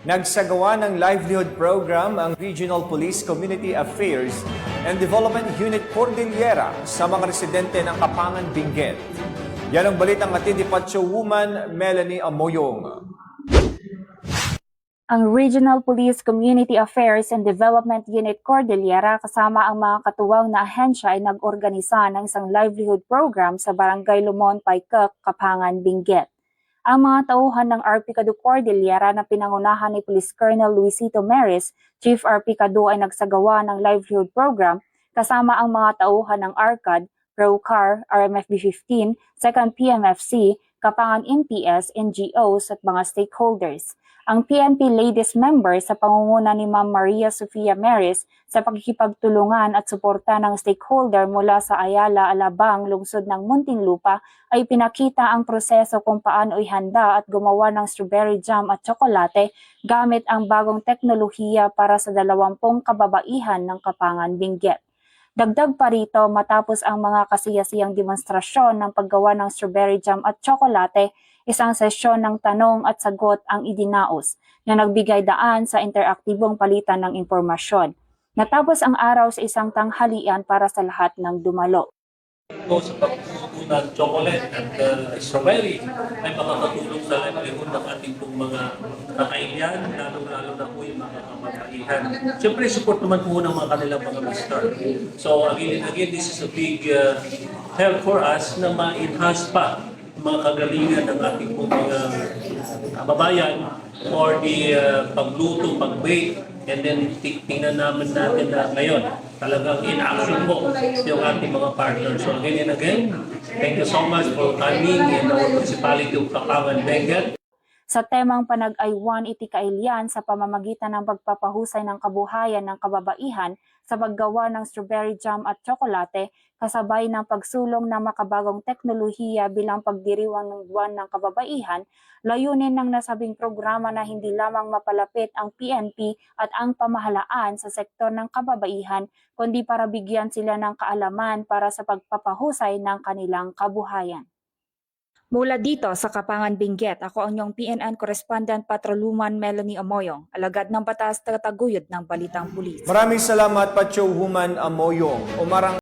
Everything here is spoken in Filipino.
Nagsagawa ng livelihood program ang Regional Police Community Affairs and Development Unit Cordillera sa mga residente ng Kapangan, Benguet. Yan ang balitang atin ni Pacho Woman Melanie Amoyong. Ang Regional Police Community Affairs and Development Unit Cordillera kasama ang mga katuwang na ahensya ay nag-organisa ng isang livelihood program sa Barangay Lumon, Paikak, Kapangan, Benguet. Ang mga tauhan ng RP Cadu Cordillera na pinangunahan ni Police Colonel Luisito Meris, Chief RP Cadu ay nagsagawa ng livelihood program kasama ang mga tauhan ng ARCAD, ProCar, RMFB 15, 2nd PMFC, Kapangan NPS, NGOs at mga stakeholders ang PNP Ladies Member sa pangunguna ni Ma'am Maria Sofia Meris sa pagkikipagtulungan at suporta ng stakeholder mula sa Ayala, Alabang, lungsod ng Muntinlupa ay pinakita ang proseso kung paano ihanda at gumawa ng strawberry jam at tsokolate gamit ang bagong teknolohiya para sa dalawampung kababaihan ng Kapangan Benguet. Dagdag pa rito, matapos ang mga kasiyasiyang demonstrasyon ng paggawa ng strawberry jam at tsokolate, isang sesyon ng tanong at sagot ang idinaos na nagbigay daan sa interaktibong palitan ng impormasyon. Natapos ang araw sa isang tanghalian para sa lahat ng dumalo. po sa pagsusuko ng chocolate at uh, strawberry ay makakatulong sa livelihood ng ating pong mga kakailan, lalo-lalo na po yung mga kamabaihan. Siyempre, support naman po ng mga kanilang mga mister. So, again, again, this is a big uh, help for us na ma-enhance pa mga kagalingan ng ating pong mga kababayan for the uh, pagluto, pag-bake, and then ti- tingnan naman natin na ngayon talagang in action po yung ating mga partners. So again and again, thank you so much for coming in our municipality of Kapangan, Benguet. Sa temang panag-aywan iti kailyan sa pamamagitan ng pagpapahusay ng kabuhayan ng kababaihan sa paggawa ng strawberry jam at tsokolate kasabay ng pagsulong ng makabagong teknolohiya bilang pagdiriwang ng buwan ng kababaihan, layunin ng nasabing programa na hindi lamang mapalapit ang PNP at ang pamahalaan sa sektor ng kababaihan, kundi para bigyan sila ng kaalaman para sa pagpapahusay ng kanilang kabuhayan. Mula dito sa Kapangan Benguet, ako ang inyong PNN Correspondent Patroluman Melanie Amoyong, alagad ng batas tagataguyod ng Balitang Pulis. Maraming salamat Pacho Woman Amoyong. Umarang